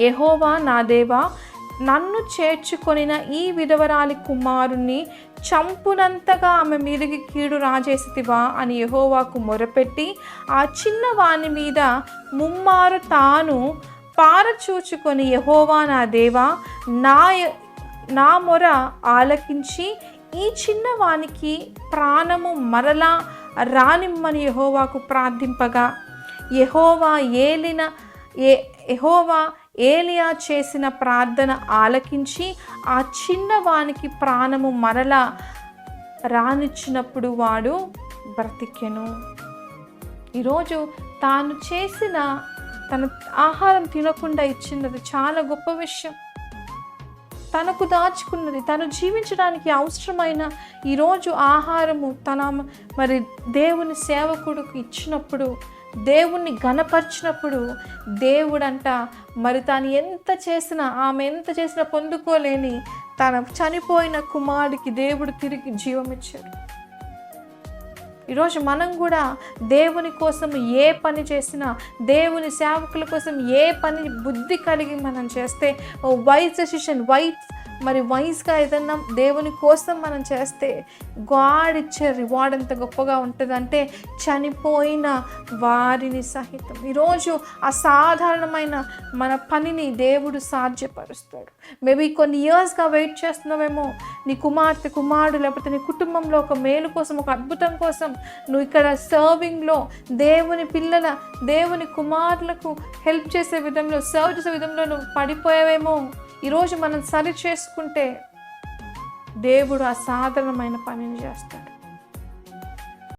ఎహోవా నా దేవా నన్ను చేర్చుకొనిన ఈ విధవరాలి కుమారుణ్ణి చంపునంతగా ఆమె మీదకి కీడు రాజేసితివా అని యహోవాకు మొరపెట్టి ఆ చిన్నవాని మీద ముమ్మారు తాను పారచూచుకొని యహోవా నా దేవా నా నా మొర ఆలకించి ఈ చిన్నవానికి ప్రాణము మరలా రానిమ్మని యహోవాకు ప్రార్థింపగా. యహోవా ఏలిన ఏ యహోవా ఏలియా చేసిన ప్రార్థన ఆలకించి ఆ చిన్నవానికి ప్రాణము మరలా రానిచ్చినప్పుడు వాడు బ్రతికెను. ఈరోజు తాను చేసిన తన ఆహారం తినకుండా ఇచ్చినది చాలా గొప్ప విషయం. తనకు దాచుకున్నది తను జీవించడానికి అవసరమైన ఈరోజు ఆహారము తన మరి దేవుని సేవకుడికి ఇచ్చినప్పుడు దేవుణ్ణి గనపరిచినప్పుడు దేవుడంట మరి తాను ఎంత చేసినా ఆమె ఎంత చేసినా పొందుకోలేని తన చనిపోయిన కుమారుడికి దేవుడు తిరిగి జీవం ఇచ్చాడు. ఈరోజు మనం కూడా దేవుని కోసం ఏ పని చేసినా దేవుని సేవకుల కోసం ఏ పని బుద్ధి కలిగి మనం చేస్తే ఓ వైజ్ డెసిషన్ వైస్ మరి వైజ్గా ఏదన్నా దేవుని కోసం మనం చేస్తే గాడ్ ఇచ్చే రివార్డ్ ఎంత గొప్పగా ఉంటుందంటే చనిపోయిన వారిని సహితం. ఈరోజు అసాధారణమైన మన పనిని దేవుడు సాధ్యపరుస్తాడు. మేబీ కొన్ని ఇయర్స్గా వెయిట్ చేస్తున్నావేమో నీ కుమార్తె కుమారుడు లేకపోతే నీ కుటుంబంలో ఒక మేలు కోసం ఒక అద్భుతం కోసం నువ్వు ఇక్కడ సర్వింగ్లో దేవుని పిల్లల దేవుని కుమారులకు హెల్ప్ చేసే విధంలో సర్వ్ చేసే విధంలో నువ్వు పడిపోయావేమో. ఈరోజు మనం సరి చేసుకుంటే దేవుడు అసాధారణమైన పనిని చేస్తాడు.